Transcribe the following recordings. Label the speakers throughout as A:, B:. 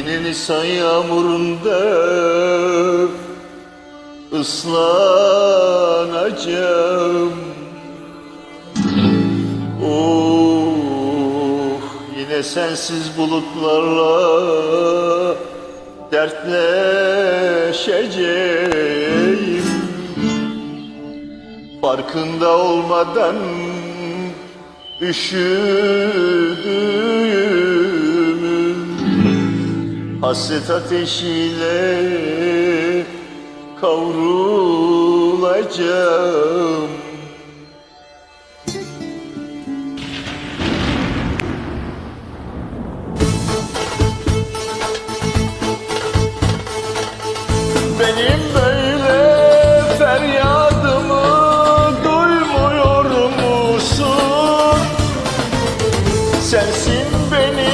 A: Yine Nisan yağmurunda ıslanacağım. Oh yine sensiz bulutlarla dertleşeceğim. Farkında olmadan üşüdüğümü Hasret ateşiyle kavrulacağım Benim böyle feryadımı duymuyor musun? Sensin benim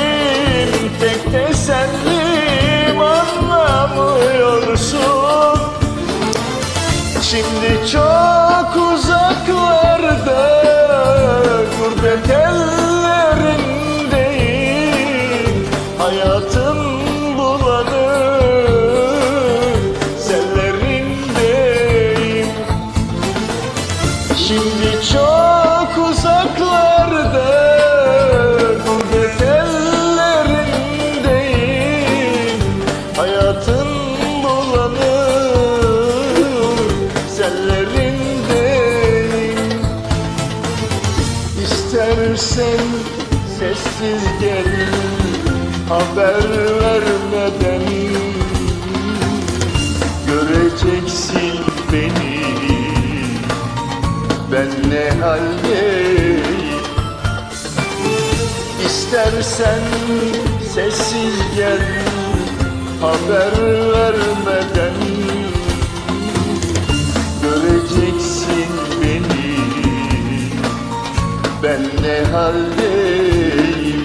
A: İstersen sessiz gel haber vermeden. Göreceksin beni ben ne haldeyim İstersen sessiz gel haber vermeden haldeyim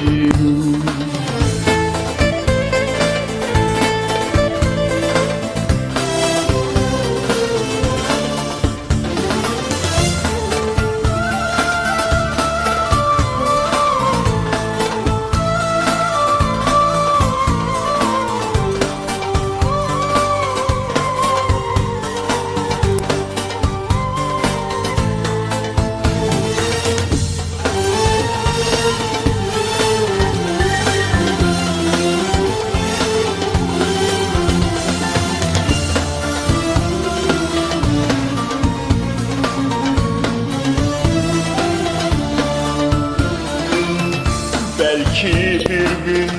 A: Belki bir gün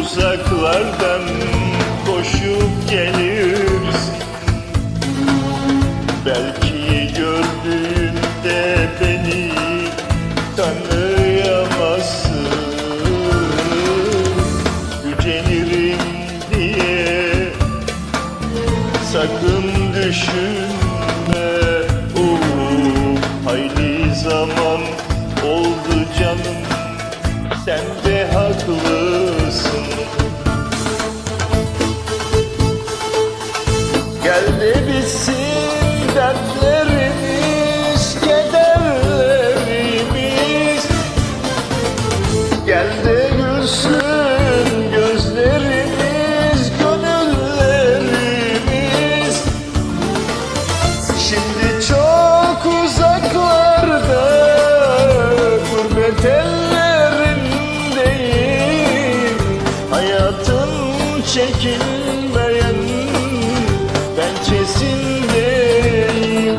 A: uzaklardan koşup gelirsin Belki gördüğünde beni tanıyamazsın. Gücenirim diye sakın düşünme. Hayli zaman oldu canım sen de haklısın. Gel de bitsin dertlerimiz, çekilmeyen pençesindeyim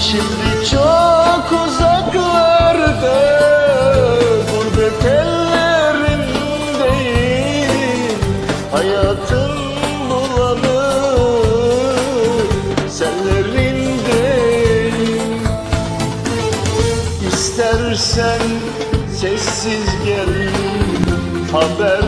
A: Şimdi çok uzaklarda gurbet ellerindeyim Hayatın bulanık sellerindeyim İstersen sessiz gel haber